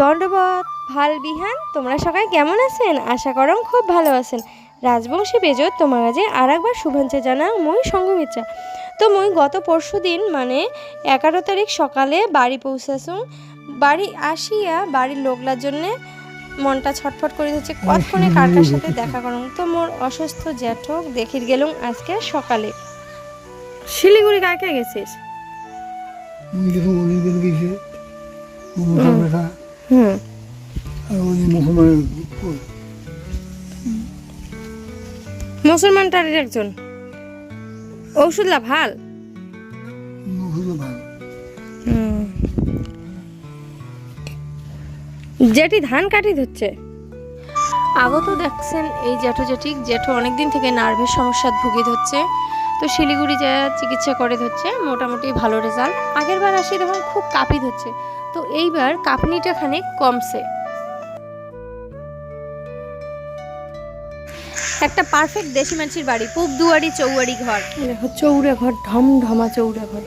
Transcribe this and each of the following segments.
দণ্ডবত ভালো বিহান তোমরা সবাই কেমন আছেন? আশা করম খুব ভালো আছেন। রাজবংশী বেজো তোমার কাছে আর একবার শুভেচ্ছা জানা মই সঙ্গমিত্রা তো মই গত পরশু দিন মানে এগারো তারিখ সকালে বাড়ি পৌঁছাছুং বাড়ি আসিয়া বাড়ির লোকলার জন্যে মনটা ছটফট করে হচ্ছে কতক্ষণে কার কার সাথে দেখা করুন? তো মোর অসুস্থ জ্যাঠক দেখির গেলুম আজকে সকালে। শিলিগুড়ি কাকে গেছিস? হুম। আর ওই মুসলমানের মুসলমানটার একজন। ঔষধলা ভালো মুসলমান জেঠি ধান কাটি ধরছে। আগত দেখছেন এই জ্যাঠো জেঠিক জেঠো অনেকদিন থেকে নার্ভের সমস্যার ভুগি ধরছে। তো শিলিগুড়ি যা চিকিৎসা করে ধরছে মোটামুটি ভালো রেজাল্ট আগের বার আসি তখন খুব কাঁপি ধরছে। তো এইবার কাঁপনিটা খানিক কমছে। একটা পারফেক্ট দেশি মানুষের বাড়ি পূব দুয়ারি চৌয়ারি ঘর। দেখো চৌড়া ঘর ঢম ঢমা চৌড়া ঘর।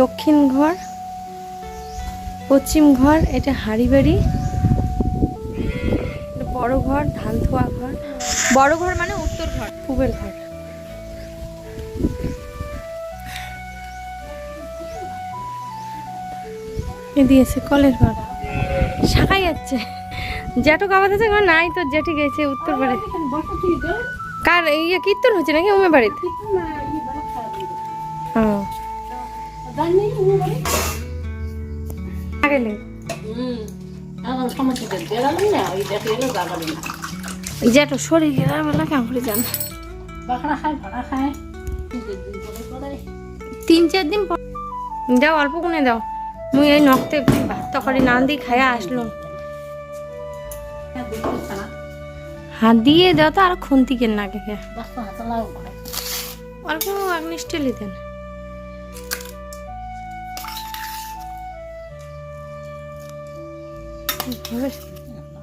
দক্ষিণ ঘর পশ্চিম ঘর এটা হাড়ি বাড়ি বড় ঘর ধান থোয়া ঘর। বড় ঘর মানে উত্তর ঘর। পূবের ঘর। এ দিয়েছে, কলের ঘর শাখাই যাচ্ছে। আছে ঘর নাই তোর জেঠি গেছে উত্তর পারে কার ইয়ে কীর্তন হচ্ছে নাকি উমে বাড়িতে? জেঠু শরীর গেলার কেমন তিন চার দিন দাও অল্প কোনে দাও। মুই এই নখতে ভাত তরকারি না দিয়ে খাইয়া আসলাম। হাত দিয়ে দাও তো আর খুন্তি কেন না কে? অল্প আপনি স্টিলই দেন। হবে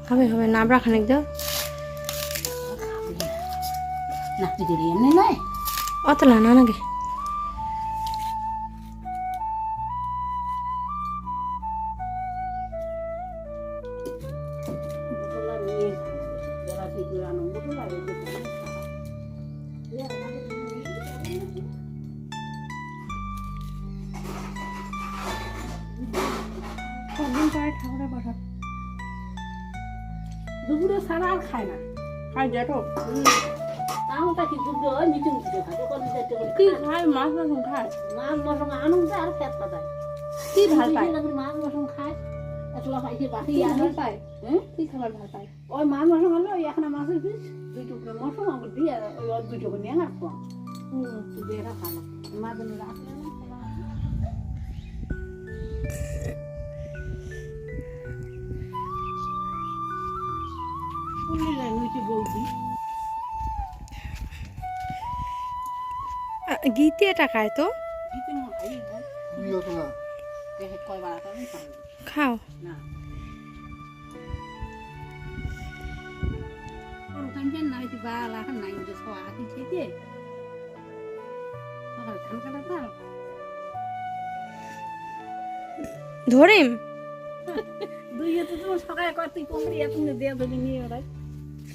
হবে হবে নাবড়া খানিক দাও। অতলা না নাকি? পরে ঠাকুরের পাঠা দুপুরে ছাড়া আর খায় না খাই জেঠো তাহলে কি দুপুরে ওই মিটিং করে খায় দোকান যাইতে কি খায় মাছ মাছ খায় মাছ মশম আনুন আর খেত পাতায় কি ভালো পায়? মাছ মশম খায় একলা পাইছে বাকি কি আর ভালো পায়? হ্যাঁ কি খাবার ভালো পায়? ওই মাছ মশম হলো ওই একটা মাছের পিস দুই টুকরো মশম আমার দিয়ে ওই ওর দুই টুকরো নিয়ে রাখব দিয়ে এটা ভালো মাছ রাখলে না পুলি যায় নুচি বৌদি গীতে এটা খায় তো দিতে মনে হয় এই ভাই আমি অত না। দেখে কয়বার আসামি খাবে খাও না নাই তুই বা নাই যে সব আগে খেতে। সকালে ধান কাটা পার ধরিম। দুই এত তো সকালে কত তুই কোমরি এত দিয়ে ধরে নিয়ে ওরাই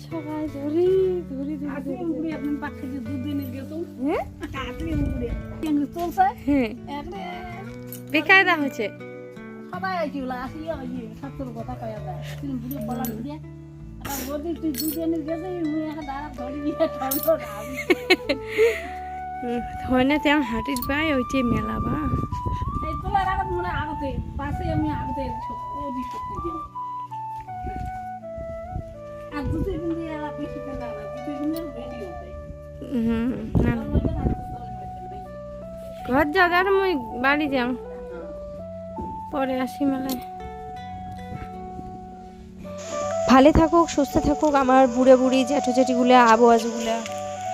সবাই ধরি ধরি আজকে মুড়ি আপনি পাখি দিয়ে দুধ দিয়ে তো হ্যাঁ আজকে মুড়ি কেন চলছে? হ্যাঁ। বেকায়দা হয়েছে। সবাই আইছি ওলা আসি ওই ছাত্র কথা কয়া যায় তুই বুড়ি বলা দিয়ে আর বলি তুই এনে গেছে মুই একটা দাঁড়া ধরি নিয়ে ঠান্ডা হয় না তেমন হাঁটির পায় ওইটাই মেলা বা। এই তোলার আগত মনে আগতে পাশে আমি আগতে ওদি শক্তি দিই আর দুটো দিন দিয়ে এলা বেশি না দুটো দিনের রেডি হতে হুম না। ঘর যাওয়ার মুই বাড়ি যাম। পরে আসি মেলায়। ভালো থাকুক সুস্থ থাকুক আমার বুড়ে বুড়ি জ্যাঠু জ্যাঠিগুলো আবু আজুগুলা।